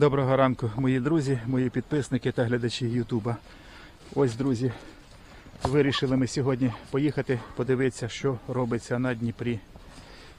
Доброго ранку, мої друзі, мої підписники та глядачі Ютуба. Ось, друзі, вирішили ми сьогодні поїхати подивитися, що робиться на Дніпрі.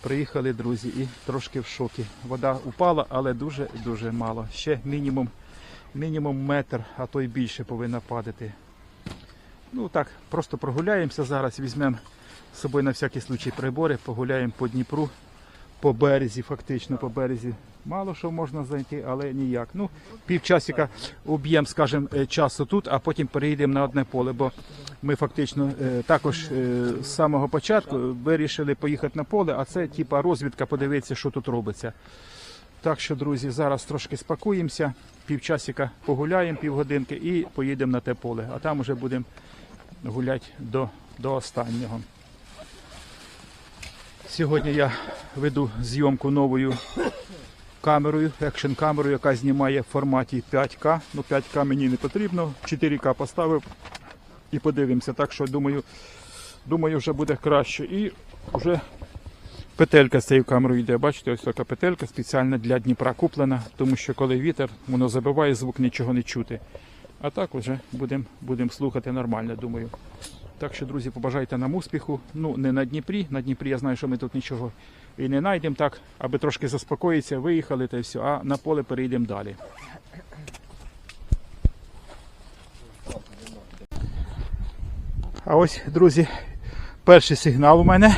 Приїхали, друзі, і трошки в шокі. Вода упала, але дуже-дуже мало. Ще мінімум, мінімум метр, а то й більше повинна падати. Ну так, просто прогуляємося зараз, візьмемо з собою на всякий случай прибори, погуляємо по Дніпру, по березі, фактично по березі. Мало що можна знайти, але ніяк. Ну, півчасика об'єм, скажімо, е, часу тут, а потім переїдемо на одне поле, бо ми фактично е, також е, з самого початку вирішили поїхати на поле, а це типа розвідка, подивитися, що тут робиться. Так що, друзі, зараз трошки спакуємося, півчасика погуляємо, півгодинки і поїдемо на те поле. А там вже будемо гуляти до, до останнього. Сьогодні я веду зйомку новою камерою, екшн камерою, яка знімає в форматі 5К. Ну 5К мені не потрібно, 4К поставив і подивимося. Так що думаю, думаю, вже буде краще. І вже петелька з цією камерою йде. Бачите, ось така петелька спеціально для Дніпра куплена, тому що коли вітер, воно забиває звук, нічого не чути. А так вже будемо будем слухати нормально, думаю. Так що, друзі, побажайте нам успіху. Ну, не на Дніпрі. На Дніпрі я знаю, що ми тут нічого і не знайдемо так, аби трошки заспокоїтися, виїхали та й все, а на поле перейдемо далі. А ось, друзі, перший сигнал у мене.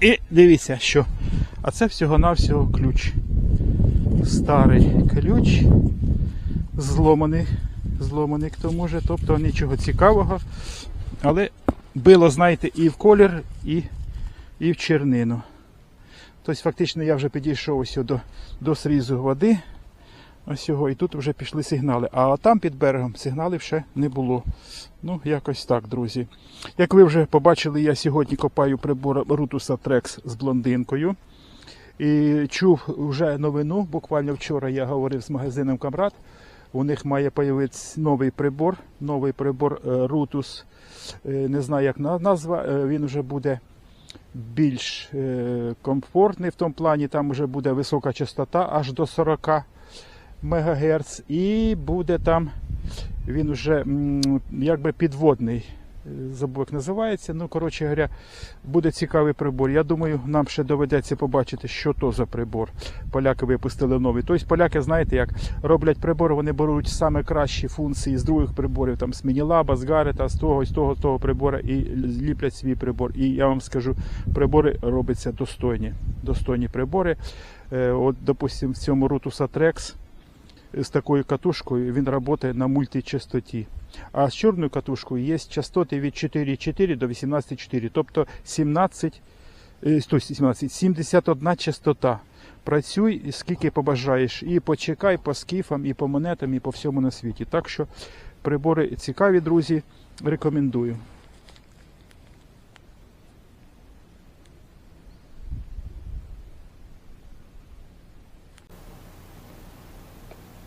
І дивіться, що. А це всього-навсього ключ. Старий ключ. Зломаний. Зломаний к тому же, тобто нічого цікавого. Але било, знаєте, і в колір, і, і в чернину. Тобто, фактично, я вже підійшов ось до, до срізу води. Ось його, і тут вже пішли сигнали. А там під берегом сигналів ще не було. Ну, якось так, друзі. Як ви вже побачили, я сьогодні копаю прибор Rutusa Trex з блондинкою. І чув вже новину. Буквально вчора я говорив з магазином Камрад. У них має появитися новий прибор. Новий прибор е, Rutus. Е, Не знаю, як назва. Е, Він вже буде більш е, комфортний в тому плані. Там вже буде висока частота аж до 40 МГц. І буде там він вже якби підводний. Забув, як називається. Ну, коротше говоря, буде цікавий прибор. Я думаю, нам ще доведеться побачити, що то за прибор. Поляки випустили новий. Тобто поляки, знаєте, як роблять прибори, вони беруть саме кращі функції з других приборів, там з Мінілаба, з Гарета, з того, з того, з того прибора і ліплять свій прибор. І я вам скажу, прибори робляться достойні. Достойні прибори. Е, От, допустим, в цьому Rutusa Trex з такою катушкою він працює на мультичастоті. А з чорною катушкою є частоти від 4,4 до 18,4, тобто 17, е, 17, 71 частота. Працюй скільки побажаєш. І почекай по скіфам, і по монетам, і по всьому на світі. Так що прибори цікаві, друзі. Рекомендую.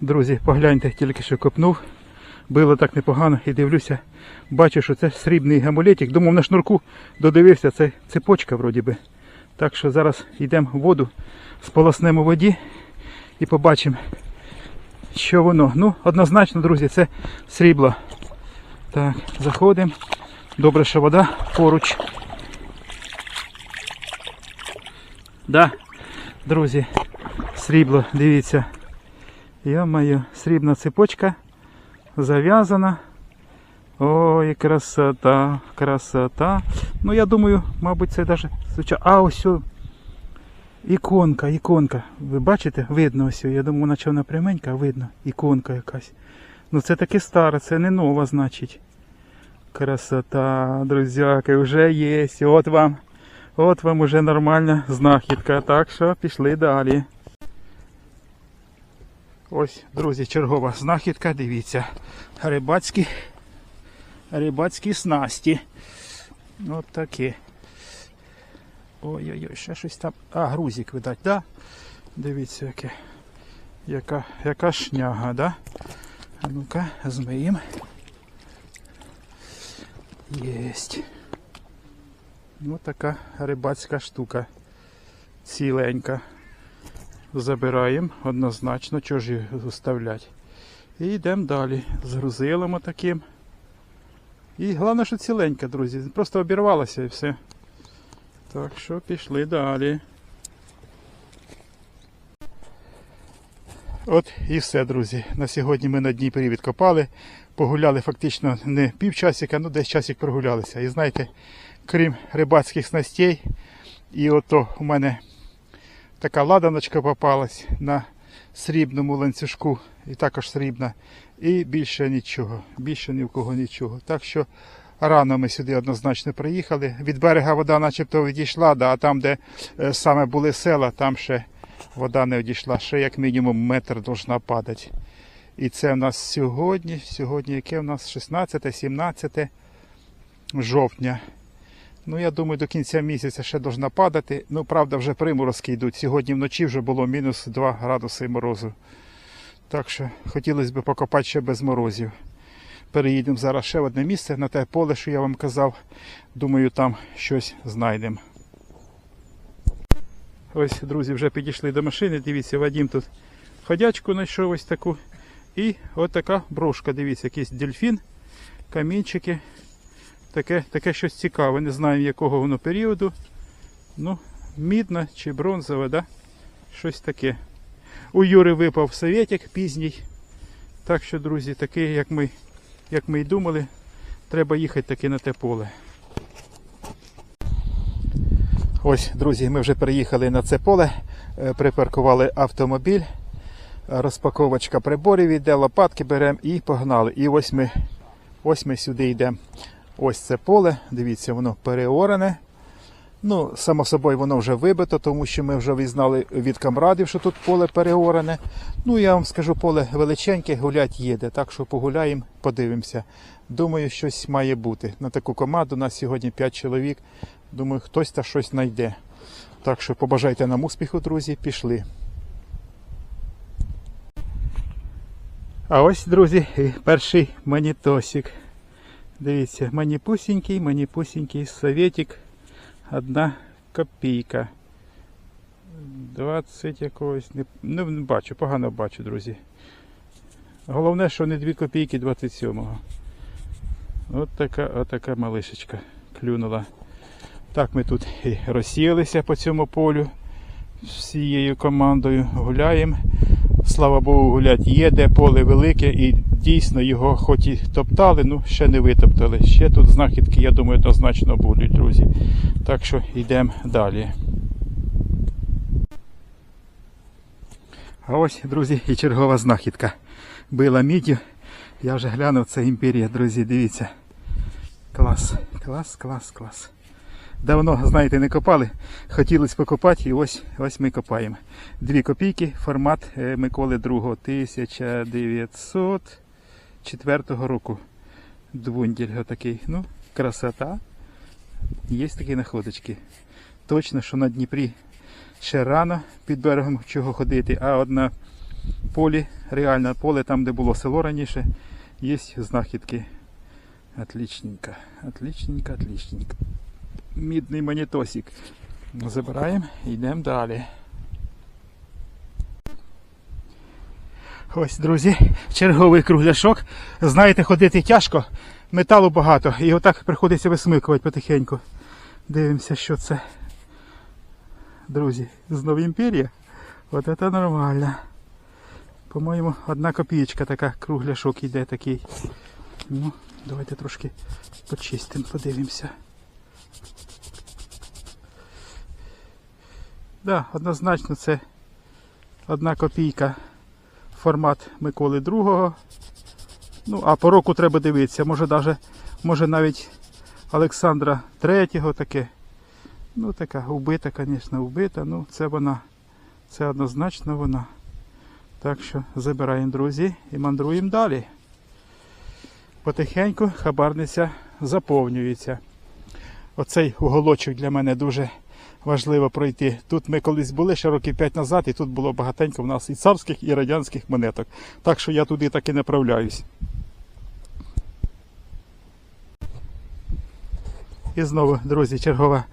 Друзі, погляньте, тільки що копнув. Було так непогано і дивлюся, бачу, що це срібний гамулетик. Думав на шнурку додивився, це цепочка вроді би. Так що зараз йдемо в воду, сполоснемо воді і побачимо, що воно. Ну, однозначно, друзі, це срібло. Так, заходимо. Добре, що вода поруч. Да, друзі, срібло, дивіться. Йо-моє, срібна цепочка зав'язана. Ой, красота, красота. Ну, я думаю, мабуть, це навіть. А, ось о, іконка, іконка. Ви бачите? Видно ось. Я думаю, вона чи вона пряменька, видно. Іконка якась. Ну це таки стара, це не нова, значить. Красота, друзяки, вже є. От вам. От вам уже нормальна знахідка. Так що пішли далі. Ось, друзі, чергова знахідка, дивіться. Рибацькі, рибацькі снасті. От такі. Ой-ой-ой, ще щось там. А, грузик, видать, да? Дивіться, яке. Яка, яка шняга, да? Ну-ка, змиємо. Єсть. Ось така рибацька штука. Ціленька. Забираємо однозначно, чого ж її оставляти. І йдемо далі. З грузилом таким. І головне, що ціленька, друзі. Просто обірвалася і все. Так що пішли далі. От і все, друзі. На сьогодні ми на Дніпрі відкопали. Погуляли фактично не півчасика, ну десь часик прогулялися. І знаєте, крім рибацьких снастей, і ото у мене така ладаночка попалась на срібному ланцюжку, і також срібна. І більше нічого, більше ні в кого нічого. Так що рано ми сюди однозначно приїхали. Від берега вода начебто відійшла, да, а там, де е, саме були села, там ще вода не відійшла. Ще як мінімум метр должна падати. І це в нас сьогодні, сьогодні яке в нас 16-17 жовтня. Ну, я думаю, до кінця місяця ще должна падати. Ну, правда, вже приморозки йдуть. Сьогодні вночі вже було мінус 2 градуси морозу. Так що хотілося б покопати ще без морозів. Переїдемо зараз ще в одне місце на те поле, що я вам казав. Думаю, там щось знайдемо. Ось, друзі, вже підійшли до машини. Дивіться, Вадім тут ходячку знайшов ось таку. І от така брошка, дивіться, якийсь дельфін, камінчики. Таке, таке щось цікаве. Не знаю якого воно періоду. Ну, мідна чи бронзова, да? Щось таке. У Юри випав совєтик пізній. Так що, друзі, такий, як ми, як ми й думали, треба їхати таки на те поле. Ось, друзі, ми вже приїхали на це поле, е, припаркували автомобіль, розпаковочка приборів іде, лопатки беремо і погнали. І ось ми, ось ми сюди йдемо. Ось це поле, дивіться, воно переорене. Ну, само собою, воно вже вибито, тому що ми вже візнали від камрадів, що тут поле переорене. Ну, я вам скажу, поле величеньке, гулять їде. Так що погуляємо, подивимося. Думаю, щось має бути. На таку команду у нас сьогодні 5 чоловік. Думаю, хтось та щось знайде. Так що побажайте нам успіху, друзі, пішли. А ось, друзі, перший манітосик. Дивіться, маніпусінький, маніпусінький совєтик. Одна копійка. 20 якогось. Не, ну, не бачу, погано бачу, друзі. Головне, що не 2 копійки 27-го. От така, от така малишечка клюнула. Так ми тут і розсіялися по цьому полю всією командою. Гуляємо. Слава Богу, гулять є, де поле велике і дійсно його хоч і топтали, ну ще не витоптали. Ще тут знахідки, я думаю, однозначно будуть, друзі. Так що йдемо далі. А ось, друзі, і чергова знахідка. Била міддю. Я вже глянув, це імперія, друзі, дивіться. Клас, клас, клас, клас. Давно, знаєте, не копали. Хотілося покопати, і ось, ось ми копаємо. Дві копійки, формат е, Миколи II 1904 року. Двунділь отакий. Ну, красота. Є такі находочки. Точно, що на Дніпрі ще рано під берегом чого ходити, а от на полі, реально поле, там, де було село раніше, є знахідки. Отличненько, отличненько, отличненько мідний монітосик. Забираємо і йдемо далі. Ось, друзі, черговий кругляшок. Знаєте, ходити тяжко, металу багато, і отак приходиться висмикувати потихеньку. Дивимося, що це. Друзі, знову імперія. От це нормально. По-моєму, одна копієчка така кругляшок йде такий. Ну, давайте трошки почистимо, подивимося. Да, однозначно це одна копійка формат Миколи II. Ну, а по року треба дивитися. Може даже, може навіть Олександра III таке. Ну, така вбита, звісно, вбита. Ну, це вона. Це однозначно вона. Так що забираємо, друзі, і мандруємо далі. Потихеньку хабарниця заповнюється. Оцей уголочок для мене дуже важливо пройти. Тут ми колись були ще років 5 назад, і тут було багатенько в нас і царських, і радянських монеток. Так що я туди так і направляюсь. І знову, друзі, чергова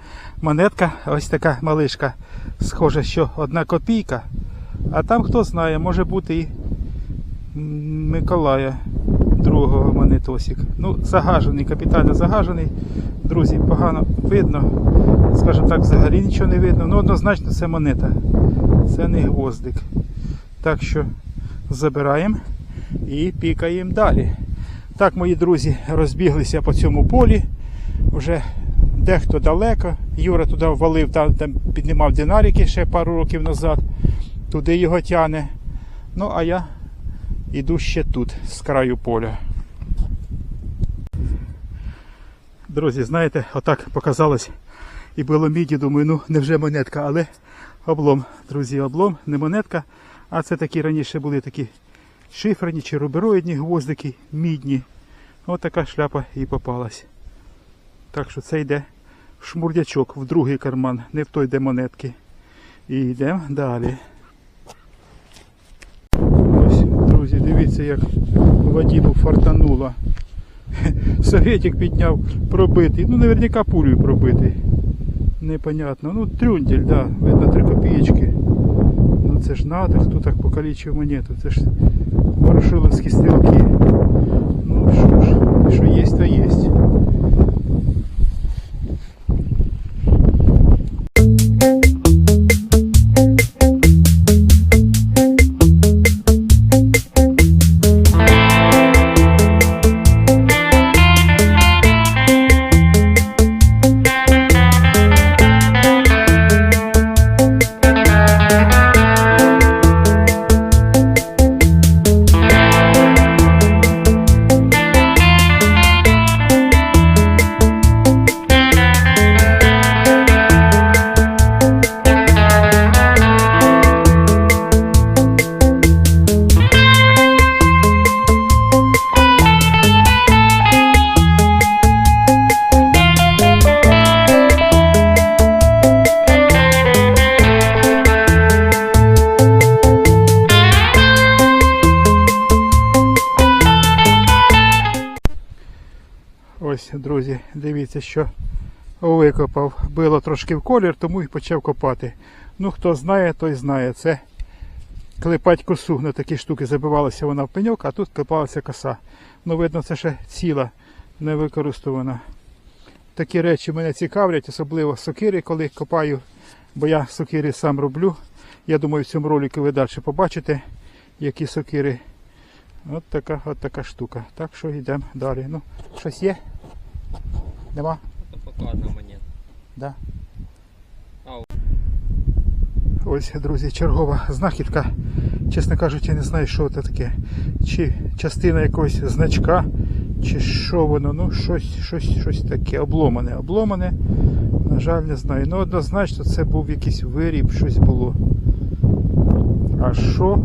монетка. Ось така малишка. Схоже, що одна копійка. А там хто знає, може бути і Миколая другого монетосик. Ну, загажений, капітально загажений. Друзі, погано видно. Скажімо так, взагалі нічого не видно. Ну, однозначно це монета. Це не гвоздик. Так що забираємо і пікаємо далі. Так, мої друзі, розбіглися по цьому полі. Вже дехто далеко. Юра туди ввалив, там, там піднімав динарики ще пару років назад. Туди його тяне. Ну, а я йду ще тут, з краю поля. Друзі, знаєте, отак показалось і було міді, думаю, ну невже монетка, але облом, друзі, облом, не монетка, а це такі раніше були такі шиферні чи рубероїдні гвоздики, мідні. Ось така шляпа і попалась. Так що це йде в шмурдячок, в другий карман, не в той, де монетки. І йдемо далі. Ось, друзі, дивіться, як Вадіму фартануло. Советик підняв пробитий. Ну, наверняка пулею пробитий. Непонятно. Ну, трюндель, да, видно 3 копеечки. Ну це ж надо, хто так покалічив монету. Це ж ворошиловські стрілки. Ну що ж, що є, то є. Дивіться, що викопав. Било трошки в колір, тому і почав копати. Ну, хто знає, той знає. Це клепать косу. На такі штуки забивалася вона в пеньок, а тут клепалася коса. Ну, видно, це ще ціла, не використована. Такі речі мене цікавлять, особливо сокири, коли копаю, бо я сокири сам роблю. Я думаю, в цьому ролику ви далі побачите, які сокири. От така, от така штука. Так що йдемо далі. Ну, щось є? Нема? Это пока одна монета. Да. Ось, друзі, чергова знахідка. Чесно кажучи, не знаю, що це таке. Чи частина якогось значка, чи що воно. Ну, щось, щось, щось таке. Обломане. Обломане. На жаль, не знаю. Ну, однозначно, це був якийсь виріб, щось було. А що?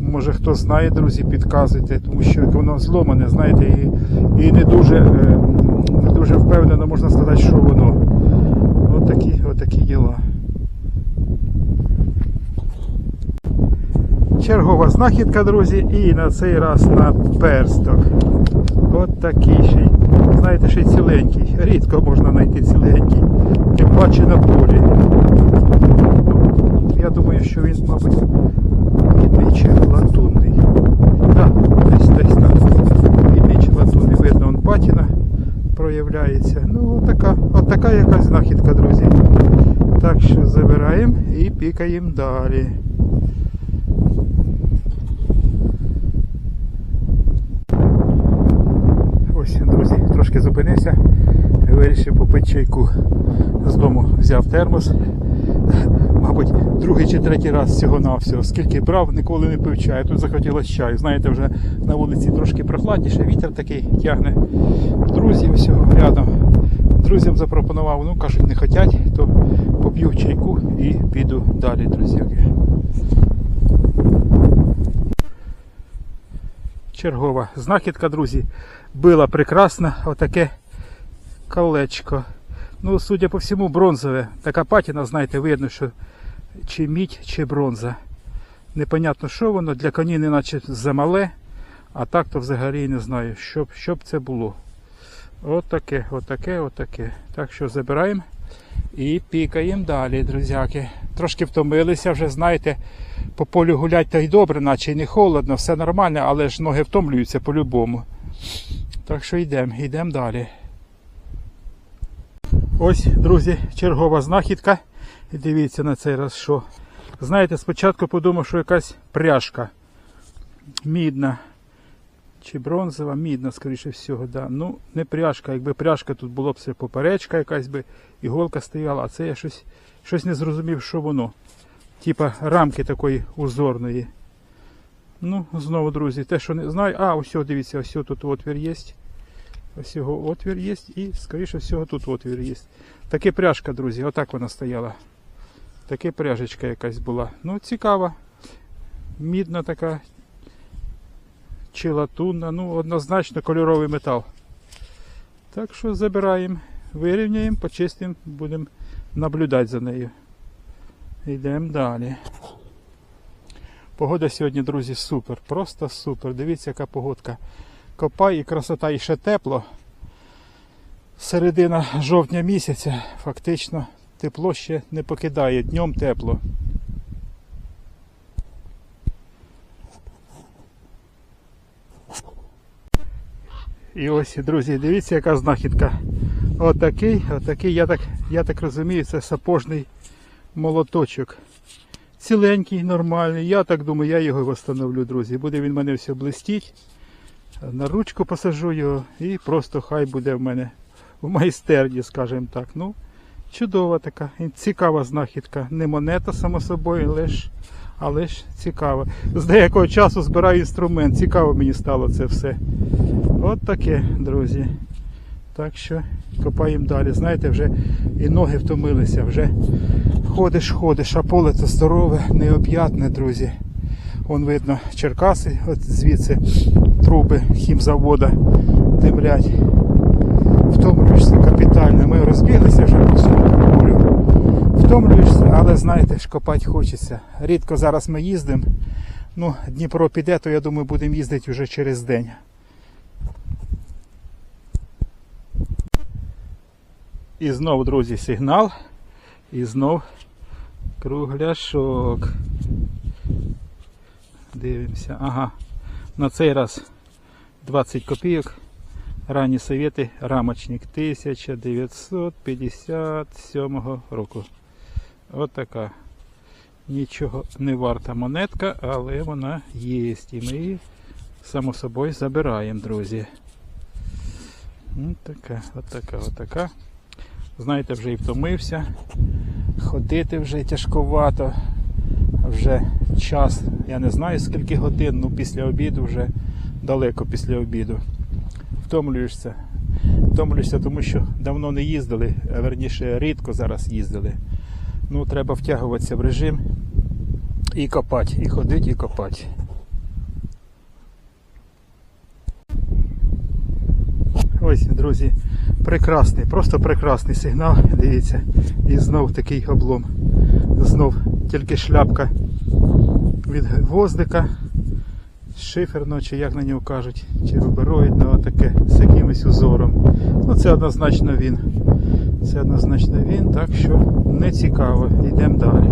Може хто знає, друзі, підказуйте, тому що воно зломане, знаєте, і, і не дуже, е, дуже впевнено можна сказати, що воно. От такі, діла. Чергова знахідка, друзі, і на цей раз на персток. От такий ще, знаєте, ще й ціленький. Рідко можна знайти ціленький. Тим паче на полі. Я думаю, що він, мабуть, чи латунний. Так, десь десь так. Мідний чи латунний. Видно, он патіна проявляється. Ну, от така, якась знахідка, друзі. Так що забираємо і пікаємо далі. Ось, друзі, трошки зупинився. Вирішив попити чайку. З дому взяв термос. Мабуть, другий чи третій раз всього на всього. Скільки брав, ніколи не пив чаю. Тут захотілося чаю. Знаєте, вже на вулиці трошки прохладніше, вітер такий тягне. Друзі, ось рядом. Друзям запропонував, ну кажуть, не хотять, то поп'ю чайку і піду далі, друзі. Чергова знахідка, друзі. Била прекрасна, отаке колечко. Ну, судя по всьому, бронзове. Така патіна, знаєте, видно, що чи мідь, чи бронза. Непонятно, що воно, для коней наче замале, а так то взагалі не знаю, що б це було. Отаке, отаке, отаке. Так що забираємо і пікаємо далі, друзяки. Трошки втомилися, вже знаєте, по полю гулять та й добре, наче й не холодно, все нормально, але ж ноги втомлюються по-любому. Так що йдемо, йдемо далі. Ось, друзі, чергова знахідка. І дивіться на цей раз що. Знаєте, спочатку подумав, що якась пряжка. Мідна. Чи бронзова, мідна, скоріше всього, да. Ну, не пряжка. Якби пряжка тут було б це поперечка якась би, іголка стояла, а це я щось, щось не зрозумів, що воно. Типа рамки такої узорної. Ну, знову, друзі, те, що не знаю. А, ось, дивіться, ось тут отвір є. Ось його отвір є і, скоріше всього, тут отвір є. Таке пряжка, друзі, отак вона стояла. Таке пряжечка якась була. Ну, цікава. Мідна така. Чи латунна, ну, однозначно кольоровий метал. Так що забираємо, вирівняємо, почистимо, будемо наблюдати за нею. Йдемо далі. Погода сьогодні, друзі, супер. Просто супер. Дивіться, яка погодка. Копай і красота, і ще тепло. Середина жовтня місяця. Фактично тепло ще не покидає. Днем тепло. І ось, друзі, дивіться, яка знахідка. Отакий, отакий, я так, я так розумію, це сапожний молоточок. Ціленький, нормальний. Я так думаю, я його встановлю, друзі. Буде він в мене все блистіть. На ручку посажу його і просто хай буде в мене в майстерні, скажімо так. Ну, чудова така, цікава знахідка. Не монета, само собою, ж, але ж цікава. З деякого часу збираю інструмент. Цікаво мені стало це все. От таке, друзі. Так що копаємо далі. Знаєте, вже і ноги втомилися, вже ходиш, ходиш, а поле це здорове, необ'ятне, друзі. Вон видно Черкаси, от звідси труби хімзавода димлять. Втомлюєшся капітально. Ми розбіглися вже. Втомлюєшся, але знаєте, ж копати хочеться. Рідко зараз ми їздимо. Ну, Дніпро піде, то я думаю, будемо їздити вже через день. І знов, друзі, сигнал. І знов кругляшок. Дивимося. Ага. На цей раз 20 копійок. Ранні совєти, рамочник 1957 року. От така. Нічого не варта монетка, але вона є. І ми її, само собою, забираємо, друзі. Ось така, от така, от така. Знаєте, вже і втомився. Ходити вже тяжковато. Вже час, я не знаю скільки годин, ну після обіду вже далеко після обіду. Втомлюєшся. Втомлюєшся, тому що давно не їздили, верніше рідко зараз їздили. Ну, треба втягуватися в режим і копати, і ходити, і копати. Ось, друзі, прекрасний, просто прекрасний сигнал. Дивіться. І знов такий облом. Знов тільки шляпка від гвоздика, шиферного, чи як на нього кажуть, чи рубероїдного таке з якимось узором. Ну це однозначно він. Це однозначно він, так що не цікаво. Йдемо далі.